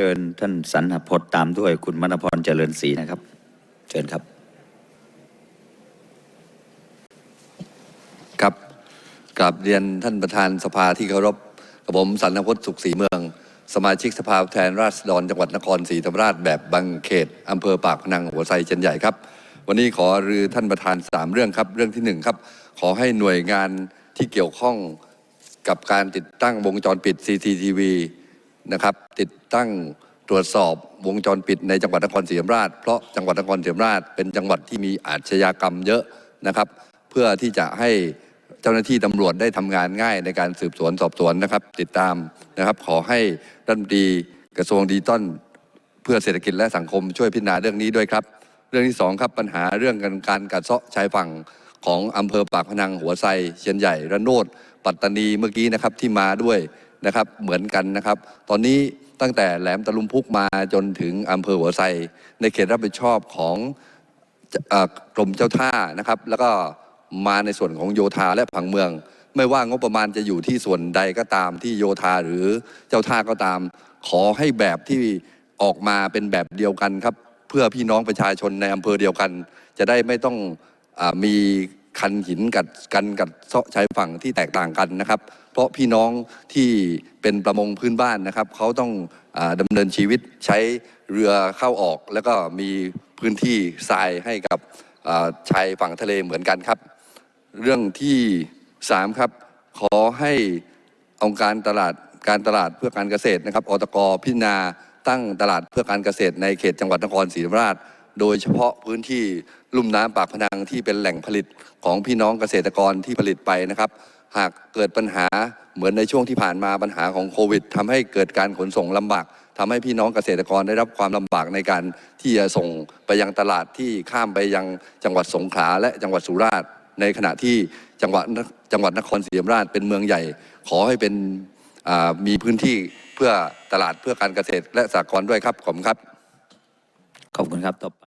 เชิญท่านสันหพจน์ตามด้วยคุณมณพรเจริญศรีนะครับ เชิญครับ ครับกราบเรียนท่านประธานสภาที่เคารพกับผมสันนพจน์สุขศรีเมือง สมาชิกสภาแทนราษฎรจังหวัดนครศรีธรรมราชแบบบางเขตอำเภอปากพนังหัวไซเชียนใหญ่ครับ วันนี้ขอรือท่านประธานสามเรื่องครับเรื่องที่หนึ่งครับ ขอให้หน่วยงานที่เกี่ยวข้องกับการติดตั้งวงจรปิด CCTV นะครับ ติดตั้งตรวจสอบวงจรปิดในจังหวัดนครศรีธรรมราช เพราะจังหวัดนครศรีธรรมราชเป็นจังหวัดที่มีอาชญากรรมเยอะนะครับ เพื่อที่จะให้เจ้าหน้าที่ตำรวจได้ทำงานง่ายในการสืบสวนสอบสวนนะครับ ติดตามนะครับ ขอให้รัฐมนตรีกระทรวงดิจิทัลเพื่อเศรษฐกิจและสังคมช่วยพิจารณาเรื่องนี้ด้วยครับ เรื่องที่สองครับปัญหาเรื่องการการกัดเซาะชายฝั่งของอำเภอปากพนังหัวไซเชียนใหญ่ระโนดปัตตานีเมื่อกี้นะครับที่มาด้วย นะครับเหมือนกันนะครับ ตอนนี้ตั้งแต่แหลมตะลุมพุกมาจนถึงอำเภอหัวไซในเขตรับผิดชอบของกรมเจ้าท่านะครับ แล้วก็มาในส่วนของโยธาและผังเมือง ไม่ว่างบประมาณจะอยู่ที่ส่วนใดก็ตามที่โยธาหรือเจ้าท่าก็ตาม ขอให้แบบที่ออกมาเป็นแบบเดียวกันครับ เพื่อพี่น้องประชาชนในอำเภอเดียวกัน จะได้ไม่ต้องอมี คันหินกัดกันกัดเซาะชายฝั่งที่แตกต่างกันนะครับ เพราะพี่น้องที่เป็นประมงพื้นบ้านนะครับเขาต้องอาดำเนินชีวิตใช้เรือเข้าออก แล้วก็มีพื้นที่ทรายให้กับชายฝั่งทะเลเหมือนกันครับ เรื่องที่สามครับขอให้องค์การตลาดการตลาดเพื่อการเกษตรนะครับอตกพิจารณาตั้งตลาดเพื่อการเกษตรในเขตจังหวัดนครศรีธรรมราช โดยเฉพาะพื้นที่ลุ่มน้ำปากพนังที่เป็นแหล่งผลิตของพี่น้องเกษตรกรที่ผลิตไปนะครับ หากเกิดปัญหาเหมือนในช่วงที่ผ่านมาปัญหาของโควิดทำให้เกิดการขนส่งลำบากทำให้พี่น้องเกษตรกรได้รับความลำบากในการที่จะส่งไปยังตลาดที่ข้ามไปยังจังหวัดสงขลาและจังหวัดสุราษฎร์ในขณะที่จังหวัดจังหวัดนครศรีธรรมราชเป็นเมืองใหญ่ ขอให้เป็นมีพื้นที่เพื่อตลาดเพื่อการเกษตรและสหกรณ์ด้วยครับขอบคุณครับ ขอบคุณครับต่อไป